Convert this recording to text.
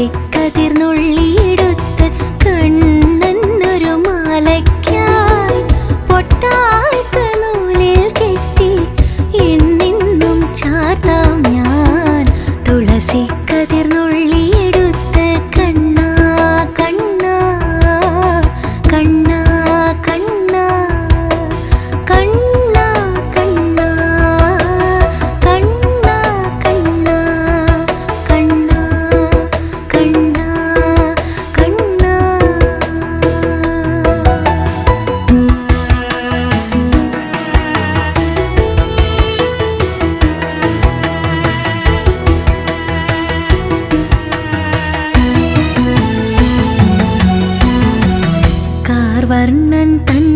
ചെക്കതിർന്നുള്ളിൽ வர்ணன் தன்